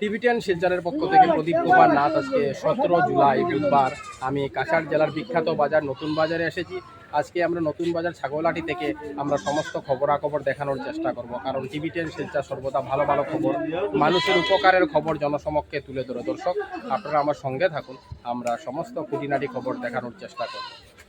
টিভিটিয়ান শিলচরের পক্ষ থেকে প্রদীপ কুমার নাথ আজকে সতেরো জুলাই বুধবার। আমি কাছাড় জেলার বিখ্যাত বাজার, নতুন বাজারে এসেছি। আজকে আমরা নতুন বাজার ছাগলাটি থেকে আমরা সমস্ত খবরাখবর দেখানোর চেষ্টা করব। কারণ টিভিটিয়ান শিলচর সর্বদা ভালো ভালো খবর, মানুষের উপকারের খবর জনসমক্ষে তুলে ধরে। দর্শক, আপনারা আমার সঙ্গে থাকুন। আমরা সমস্ত খুঁটিনাটি খবর দেখানোর চেষ্টা করব।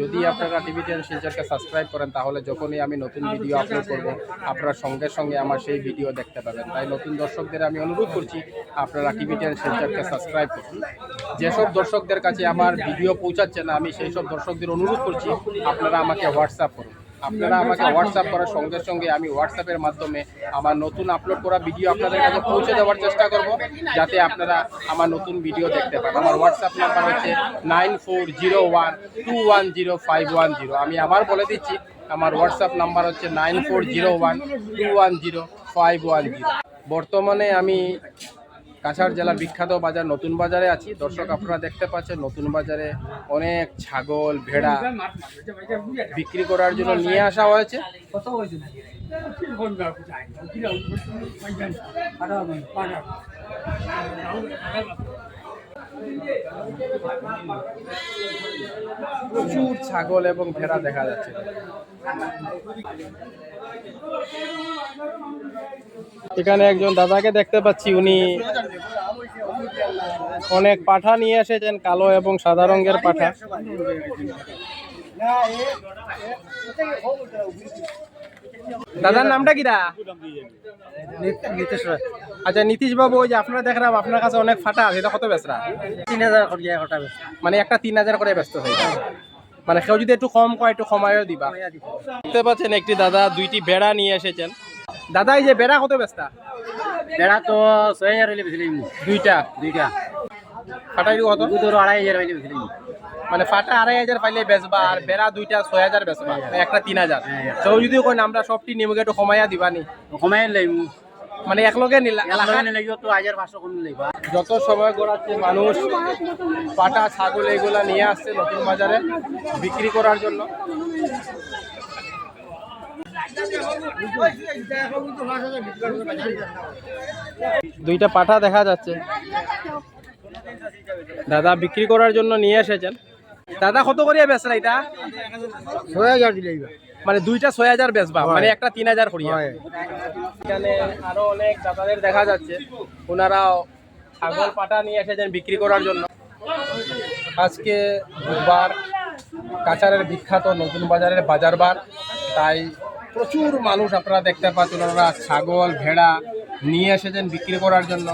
যদি আপনারা টিভি টেন শিলচরকে সাবস্ক্রাইব করেন তাহলে যখনই আমি নতুন ভিডিও আপলোড করব আপনারা সঙ্গে সঙ্গে আমার সেই ভিডিও দেখতে পাবেন। তাই নতুন দর্শকদের আমি অনুরোধ করছি আপনারা টিভি টেন শিলচরকে সাবস্ক্রাইব করুন। যেসব দর্শকদের কাছে আমার ভিডিও পৌঁছাচ্ছে না আমি সেই সব দর্শকদের অনুরোধ করছি আপনারা আমাকে হোয়াটসঅ্যাপ করুন। আপনারা আমাকে হোয়াটসঅ্যাপ করার সঙ্গে সঙ্গে আমি হোয়াটসঅ্যাপের মাধ্যমে আমার নতুন আপলোড করা ভিডিও আপনাদের কাছে পৌঁছে দেওয়ার চেষ্টা করব, যাতে আপনারা আমার নতুন ভিডিও দেখতে পান। আমার হোয়াটসঅ্যাপ নাম্বার হচ্ছে nine four zero one two one zero five one zero আমি আবার বলে দিচ্ছি, আমার হোয়াটসঅ্যাপ নাম্বার হচ্ছে nine four zero one two one zero five one zero বর্তমানে আমি কাছাড় জেলার বিখ্যাত বাজার নতুন বাজারে আছি। দর্শক, আপনারা দেখতে পাচ্ছেন নতুন বাজারে অনেক ছাগল, ভেড়া বিক্রি করার জন্য নিয়ে আসা হয়েছে। প্রচুর ছাগল এবং ভেড়া দেখা যাচ্ছে। এখানে একজন দাদাকে দেখতে পাচ্ছি, উনি অনেক পাঠা নিয়ে এসেছেন, কালো এবং সাদা রঙের পাঠা। দাদার নামটা কি দা? রায়। আচ্ছা নীতিশ বাবু ওই যে আপনারা দেখলাম আপনার কাছে অনেক ফাটা আছে এটা কত বেচরা? তিন হাজার মানে একটা তিন হাজার করে ব্যস্ত হয়ে মানে কেউ যদি একটু কম কয় একটু কমায়ও দিবা। দেখতে পাচ্ছেন একটি দাদা দুইটি বেড়া নিয়ে এসেছেন। দাদা এই যে বেড়া কত ব্যস্তা বেড়া তো ছয় হাজার দুইটা? দুইটা। ফাটাইলি কত? আড়াই হাজার মানে ফাটা আড়াই হাজার পাইলে বেচবা আর বেড়া দুইটা ছয় হাজার বেচবা একটা তিন হাজার। কেউ যদি কই না, আমরা সবটি নিমকে একটু কমাইয়া দিবানি। কমাই লাইম মানে একলগে যত সময় গড়াচ্ছে মানুষ পাটা ছাগল এগুলা নিয়ে আসছে নতুন বাজারে বিক্রি করার জন্য। দুইটা পাঠা দেখা যাচ্ছে। দাদা বিক্রি করার জন্য নিয়ে এসেছেন। দাদা কত করিয়া বেচরা এটা? ছয় হাজার দিলে মানে দুইটা ছয় হাজার বেচবা মানে একটা তিন হাজার করিয়া। এখানে আরও অনেক দাদাদের দেখা যাচ্ছে ওনারাও ছাগল পাটা নিয়ে এসেছেন বিক্রি করার জন্য। আজকে বুধবার কাছাড়ের বিখ্যাত নতুন বাজারের বাজার বার তাই প্রচুর মানুষ আপনারা দেখতে পাচ্ছেন ওনারা ছাগল ভেড়া নিয়ে এসেছেন বিক্রি করার জন্য।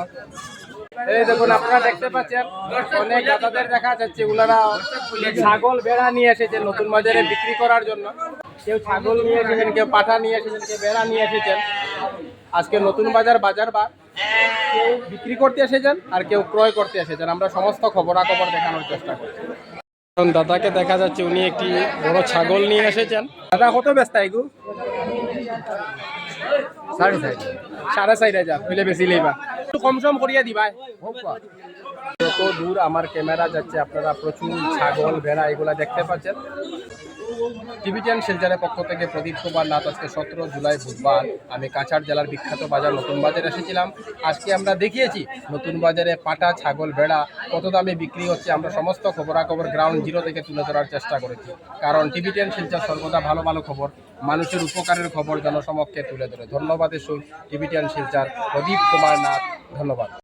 এই দেখুন আপনারা দেখতে পাচ্ছেন অনেক দাদাদের দেখা যাচ্ছে ওনারা ছাগল ভেড়া নিয়ে এসেছেন নতুন বাজারে বিক্রি করার জন্য। কেউ ছাগল নিয়ে এসেছেন, কেউ পাঠা নিয়ে এসেছেন, কেউ বেড়া নিয়ে এসেছেন। আজকে নতুন বাজার বাজার বার কেউ বিক্রি করতে এসেছেন আর কেউ ক্রয় করতে এসেছেন। আমরা সমস্ত খবরাখবর দেখানোর চেষ্টা করছি। দাদাকে দেখা যাচ্ছে, উনি একটি বড় ছাগল নিয়ে এসেছেন। দাদা, কত ব্যস্ত এগু সাড়ে চার। সাড়ে চার হাজার বেশি লইবা। একটু কম সম করিয়া দিবা যত দূর আমার ক্যামেরা যাচ্ছে, আপনারা প্রচুর ছাগল, ভেড়া এগুলো দেখতে পাচ্ছেন। টিভিটিয়ান শিলচরের পক্ষ থেকে প্রদীপ কুমার নাথ, আজকে সতেরো জুলাই বুধবার। আমি কাছাড় জেলার বিখ্যাত বাজার নতুন বাজারে এসেছিলাম। আজকে আমরা দেখিয়েছি নতুন বাজারে পাটা, ছাগল, ভেড়া, কত দামে বিক্রি হচ্ছে। আমরা সমস্ত খবরাখবর গ্রাউন্ড জিরো থেকে তুলে ধরার চেষ্টা করেছি। কারণ টিভিটিয়ান শিলচর সর্বদা ভালো ভালো খবর, মানুষের উপকারের খবর জনসমক্ষে তুলে ধরে। ধন্যবাদের সহিত টিভিটিয়ান শিলচর, প্রদীপ কুমার নাথ, ধন্যবাদ।